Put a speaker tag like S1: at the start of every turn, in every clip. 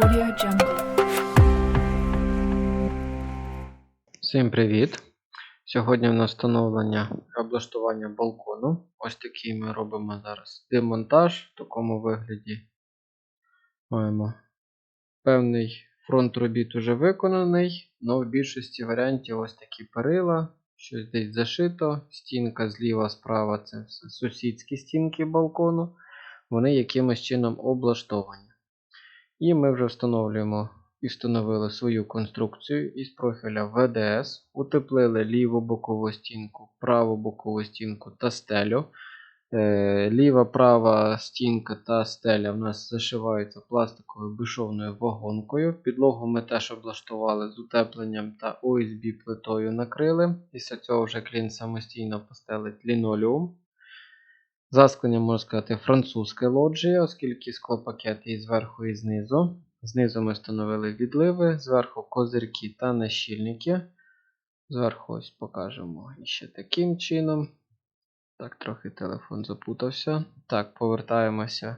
S1: Audio Jungle.
S2: Всім привіт! Сьогодні в нас встановлення і облаштування балкону. Ось такий ми робимо зараз демонтаж в такому вигляді. Маємо певний фронт робіт уже виконаний, але в більшості варіантів ось такі перила, щось десь зашито, стінка зліва, справа це все сусідські стінки балкону. Вони якимось чином облаштовані. І ми вже встановлюємо і встановили свою конструкцію із профіля VDS, утеплили ліву бокову стінку, праву бокову стінку та стелю. Е, Ліва права стінка та стеля в нас зашиваються пластиковою безшовною вагонкою. Підлогу ми теж облаштували з утепленням та OSB плитою накрили. Після цього вже клін самостійно постелить лінолеум. Засклення, можна сказати, французьке лоджія, оскільки склопакети і зверху, і знизу. Знизу ми встановили відливи, зверху козирки та нащільники. Зверху ось покажемо ще таким чином. Так, трохи телефон запутався. Так, повертаємося.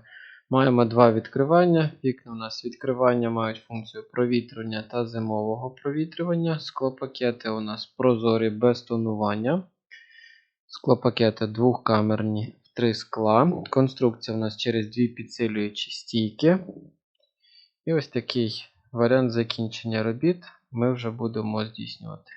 S2: Маємо два відкривання. Вікна у нас відкривання мають функцію провітрювання та зимового провітрювання. Склопакети у нас прозорі без тонування. Склопакети двохкамерні три скла. Конструкція у нас через дві підсилюючі стійки. І ось такий варіант закінчення робіт ми вже будемо здійснювати.